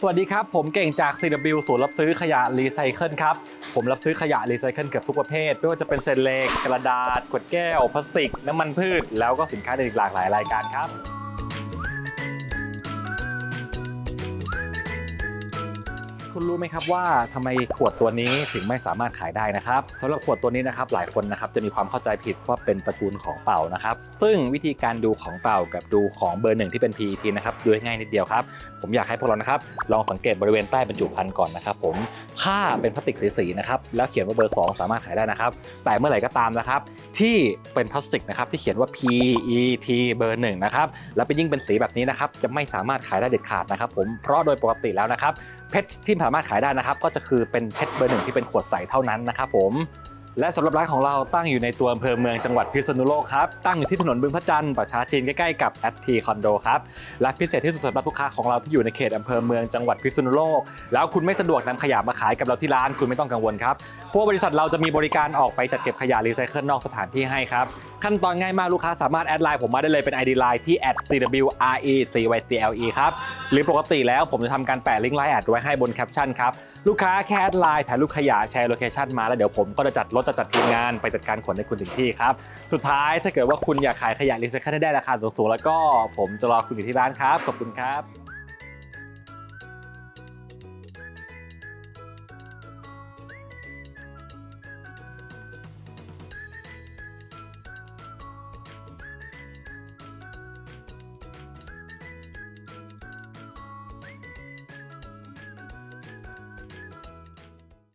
สวัสดีครับ ผมเก่งจาก CW ศูนย์รับซื้อขยะรีไซเคิลครับ ผมรับซื้อขยะรีไซเคิลเกือบทุกประเภท ไม่ว่าจะเป็นเศษเหล็ก กระดาษ ขวดแก้ว พลาสติก น้ำมันพืช แล้วก็สินค้าอื่นอีกหลากหลายรายการครับ คุณรู้ไหมครับว่าทำไมขวดตัวนี้ถึงไม่สามารถขายได้นะครับสำหรับขวดตัวนี้นะครับหลายคนนะครับจะมีความเข้าใจผิดว่าเป็นตระกูลของเป่านะครับ ซึ่งวิธีการดูของเป่ากับดูของเบอร์หนึ่งที่เป็น PET นะครับดูง่ายนิดเดียวครับ ผมอยากให้พวกเรานะครับลองสังเกตบริเวณใต้บรรจุภัณฑ์ก่อนนะครับผมค่าเป็นพลาสติกสีๆนะครับแล้วเขียนว่าเบอร์ 2 สามารถขายได้นะครับ แต่เมื่อไหร่ก็ตามนะครับ ที่เป็นพลาสติกนะครับที่เขียนว่า PET เบอร์หนึ่งนะครับแล้วเป็นยิ่งเป็นสีแบบนี้นะครับจะไม่สามารถขายได้เด็ดขาดนะครับผมเพราะโดยปกติแล้วนะครับเพชรที่สาามารถขายได้นะครับ ก็จะคือเป็นเพชรเบอร์หนึ่งที่เป็นขวดใสเท่านั้นนะครับผมและสำหรับร้านของเราตั้งอยู่ในตัวอำเภอเมืองจังหวัดพิษณุโลกครับ ตั้งอยู่ที่ถนนบึงพระจันทร์ประชาจีนใกล้ๆกับแอ t ทีคอนโดครับ และพิเศษที่สุดสำหรับลูกค้าของเราที่อยู่ในเขตอำเภอเมืองจังหวัดพิษณุโลก แล้วคุณไม่สะดวกนำขยะมาขายกับเราที่ร้านคุณไม่ต้องกังวลครับเพราะว่าบริษัทเราจะมีบริการออกไปจัดเก็บขยะรีไซเคิลนอกสถานที่ให้ครับ ขั้นตอนง่ายมากลูกค้าสามารถแอดไลน์ผมมาได้เลยเป็น ID Line ที่ @cwrecyle ครับ หรือปกติแล้วผมจะทำการแปะลิงก์ไลน์แอดไว้ให้บนแคปชั่นครับ ลูกค้าแคดไลน์ถ่ายรูปขยะแชร์โลเคชันมาแล้วเดี๋ยวผมก็จะจัดรถจะจัดทีมงานไปจัดการขนให้คุณถึงที่ครับ สุดท้ายถ้าเกิดว่าคุณอยากขายขยะรีไซเคิลให้ได้ราคาสูงๆแล้วก็ผมจะรอคุณอยู่ที่ร้านครับขอบคุณครับ